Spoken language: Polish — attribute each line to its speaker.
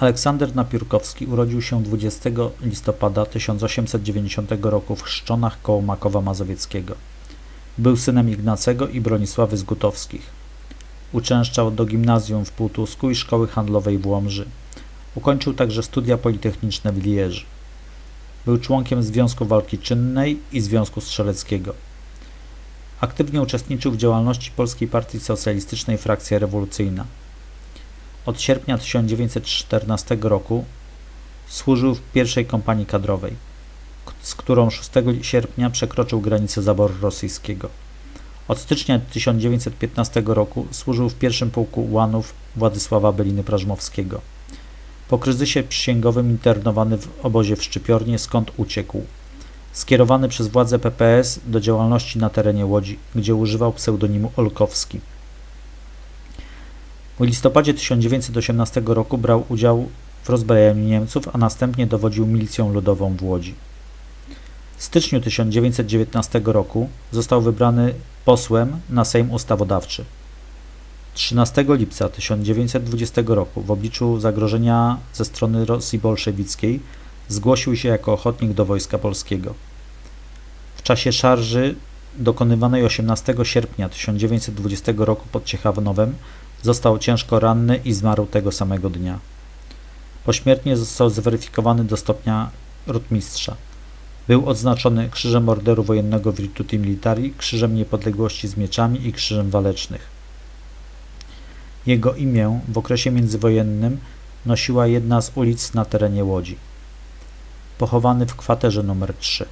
Speaker 1: Aleksander Napiórkowski urodził się 20 listopada 1890 roku w Chrzczonach koło Makowa Mazowieckiego. Był synem Ignacego i Bronisławy z Gutowskich. Uczęszczał do gimnazjum w Półtusku i szkoły handlowej w Łomży. Ukończył także studia politechniczne w Liège. Był członkiem Związku Walki Czynnej i Związku Strzeleckiego. Aktywnie uczestniczył w działalności Polskiej Partii Socjalistycznej Frakcja Rewolucyjna. Od sierpnia 1914 roku służył w pierwszej kompanii kadrowej, z którą 6 sierpnia przekroczył granicę zaboru rosyjskiego. Od stycznia 1915 roku służył w pierwszym pułku ułanów Władysława Beliny-Prażmowskiego. Po kryzysie przysięgowym internowany w obozie w Szczypiornie, skąd uciekł. Skierowany przez władze PPS do działalności na terenie Łodzi, gdzie używał pseudonimu Olkowski. W listopadzie 1918 roku brał udział w rozbrajaniu Niemców, a następnie dowodził milicją ludową w Łodzi. W styczniu 1919 roku został wybrany posłem na Sejm Ustawodawczy. 13 lipca 1920 roku w obliczu zagrożenia ze strony Rosji bolszewickiej zgłosił się jako ochotnik do Wojska Polskiego. W czasie szarży dokonywanej 18 sierpnia 1920 roku pod Ciechanowem został ciężko ranny i zmarł tego samego dnia. Pośmiertnie został zweryfikowany do stopnia rotmistrza. Był odznaczony Krzyżem Orderu Wojennego Virtuti Militari, Krzyżem Niepodległości z mieczami i Krzyżem Walecznych. Jego imię w okresie międzywojennym nosiła jedna z ulic na terenie Łodzi. Pochowany w kwaterze numer 3.